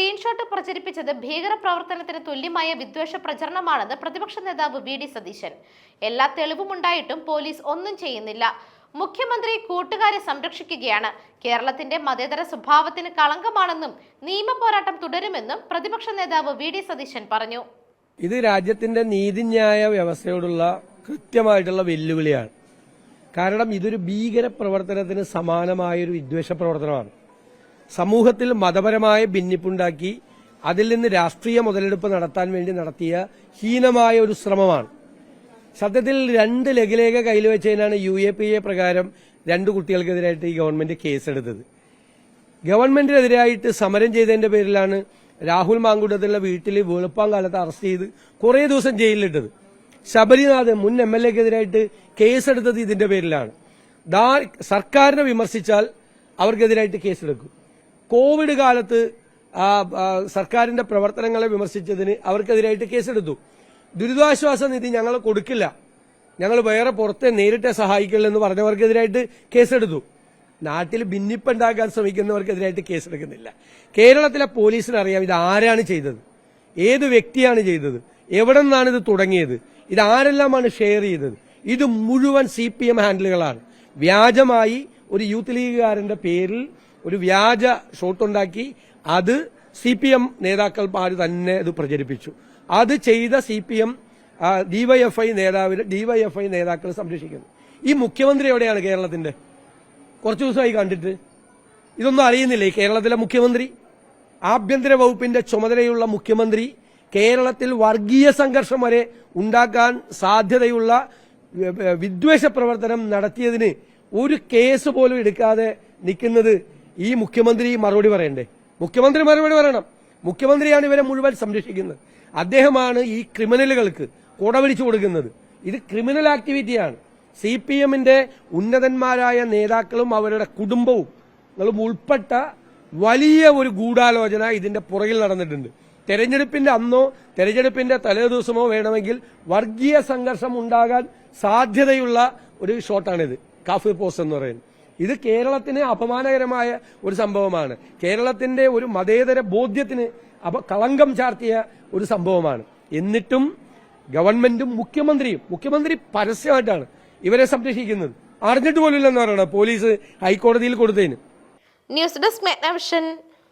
Screenshot പ്രചരിപ്പിച്ചത് ഭീകരപ്രവർത്തനത്തിന് തുല്യമായ വിദ്വേഷ പ്രചരണമാണെന്ന് പ്രതിപക്ഷ നേതാവ് വി ഡി സതീശൻ. എല്ലാ തെളിവുമുണ്ടായിട്ടും പോലീസ് ഒന്നും ചെയ്യുന്നില്ല. മുഖ്യമന്ത്രി കൂട്ടുകാരെ സംരക്ഷിക്കുകയാണ്. കേരളത്തിന്റെ മതേതര സ്വഭാവത്തിന് കളങ്കമാണെന്നും നിയമപോരാട്ടം തുടരുമെന്നും പ്രതിപക്ഷ നേതാവ് വി ഡി സതീശൻ പറഞ്ഞു. ഇത് രാജ്യത്തിന്റെ നീതിന്യായ വ്യവസ്ഥയോടുള്ള കൃത്യമായിട്ടുള്ള വെല്ലുവിളിയാണ്. കാരണം ഇതൊരു ഭീകര പ്രവർത്തനത്തിന് സമാനമായ ഒരു വിദ്വേഷ പ്രവർത്തനമാണ് സമൂഹത്തിൽ മതപരമായ ഭിന്നിപ്പുണ്ടാക്കി അതിൽ നിന്ന് രാഷ്ട്രീയ മുതലെടുപ്പ് നടത്താൻ വേണ്ടി നടത്തിയ ഹീനമായ ഒരു ശ്രമമാണ്. സത്യത്തിൽ രണ്ട് ലഘുലേഖ കയ്യിൽ വെച്ചതിനാണ് യു എ പി എ പ്രകാരം രണ്ട് കുട്ടികൾക്കെതിരായിട്ട് ഈ ഗവൺമെന്റ് കേസെടുത്തത്. ഗവൺമെന്റിനെതിരായിട്ട് സമരം ചെയ്തതിന്റെ പേരിലാണ് രാഹുൽ മാങ്കുട്ടത്തിലുള്ള വീട്ടിൽ വെളുപ്പാങ്കാലത്ത് അറസ്റ്റ് ചെയ്ത് കുറേ ദിവസം ജയിലിലിട്ടത്. ശബരിനാഥ് മുൻ എം എൽ എക്കെതിരായിട്ട് കേസെടുത്തത് ഇതിന്റെ പേരിലാണ്. സർക്കാരിനെ വിമർശിച്ചാൽ അവർക്കെതിരായിട്ട് കേസെടുക്കും. കോവിഡ് കാലത്ത് സർക്കാരിന്റെ പ്രവർത്തനങ്ങളെ വിമർശിച്ചതിന് അവർക്കെതിരായിട്ട് കേസെടുത്തു. ദുരിതാശ്വാസ നിധി ഞങ്ങൾ കൊടുക്കില്ല. ഞങ്ങൾ വേറെ പുറത്തെ നേരിട്ട് സഹായിക്കില്ല എന്ന് പറഞ്ഞവർക്കെതിരായിട്ട് കേസെടുത്തു. നാട്ടിൽ ഭിന്നിപ്പുണ്ടാക്കാൻ ശ്രമിക്കുന്നവർക്കെതിരായിട്ട് കേസെടുക്കുന്നില്ല. കേരളത്തിലെ പോലീസിന് അറിയാം ഇത് ആരാണ് ചെയ്തത്. ഏത് വ്യക്തിയാണ് ചെയ്തത്. എവിടെ നിന്നാണ് ഇത് തുടങ്ങിയത്. ഇത് ആരെല്ലാമാണ് ഷെയർ ചെയ്തത്. ഇത് മുഴുവൻ സി പി എം ഹാൻഡിലുകളാണ്. വ്യാജമായി ഒരു യൂത്ത് ലീഗുകാരന്റെ പേരിൽ ഒരു വ്യാജ ഷോട്ടുണ്ടാക്കി അത് സി പി എം നേതാക്കൾ നേതാക്കന്മാർ തന്നെ ഇത് പ്രചരിപ്പിച്ചു. അത് ചെയ്ത സി പി എം ഡിവൈഎഫ്ഐ നേതാവ് ഡിവൈഎഫ്ഐ നേതാക്കൾ സംരക്ഷിക്കുന്നു. ഈ മുഖ്യമന്ത്രി എവിടെയാണ് കേരളത്തിന്റെ? കുറച്ചു ദിവസമായി കണ്ടിട്ട്. ഇതൊന്നും അറിയുന്നില്ല? കേരളത്തിലെ മുഖ്യമന്ത്രി? ആഭ്യന്തര വകുപ്പിന്റെ ചുമതലയുള്ള മുഖ്യമന്ത്രി കേരളത്തിൽ വർഗീയ സംഘർഷം വരെ ഉണ്ടാക്കാൻ സാധ്യതയുള്ള വിദ്വേഷ പ്രവർത്തനം നടത്തിയതിന് ഒരു കേസ് പോലും എടുക്കാതെ നിൽക്കുന്നത് ഈ മുഖ്യമന്ത്രി മറുപടി പറയണ്ടേ? മുഖ്യമന്ത്രി മറുപടി പറയണം. മുഖ്യമന്ത്രിയാണ് ഇവരെ മുഴുവൻ സംരക്ഷിക്കുന്നത്. അദ്ദേഹമാണ് ഈ ക്രിമിനലുകൾക്ക് കുടപിടിച്ചു കൊടുക്കുന്നത്. ഇത് ക്രിമിനൽ ആക്ടിവിറ്റിയാണ്. സി പി എമ്മിന്റെ ഉന്നതന്മാരായ നേതാക്കളും അവരുടെ കുടുംബവും ഉൾപ്പെട്ട വലിയ ഒരു ഗൂഢാലോചന ഇതിന്റെ പുറകിൽ നടന്നിട്ടുണ്ട്. തെരഞ്ഞെടുപ്പിന്റെ അന്നോ തെരഞ്ഞെടുപ്പിന്റെ തലേ ദിവസമോ വേണമെങ്കിൽ വർഗീയ സംഘർഷം ഉണ്ടാകാൻ സാധ്യതയുള്ള ഒരു ഷോട്ടാണിത്. കാഫിർ പോസ്റ്റ് എന്ന് പറയുന്നത്. ഇത് കേരളത്തിന് അപമാനകരമായ ഒരു സംഭവമാണ്. കേരളത്തിന്റെ ഒരു മതേതര ബോധ്യത്തിന് അപ കളങ്കം ചാർത്തിയ ഒരു സംഭവമാണ്. എന്നിട്ടും ഗവൺമെന്റും മുഖ്യമന്ത്രിയും മുഖ്യമന്ത്രി പരസ്യമായിട്ടാണ് ഇവരെ സംരക്ഷിക്കുന്നത്. അറിഞ്ഞിട്ട് പോലുമില്ലെന്ന് പറയണം? പോലീസ് ഹൈക്കോടതിയിൽ കൊടുത്തതിന്. News desk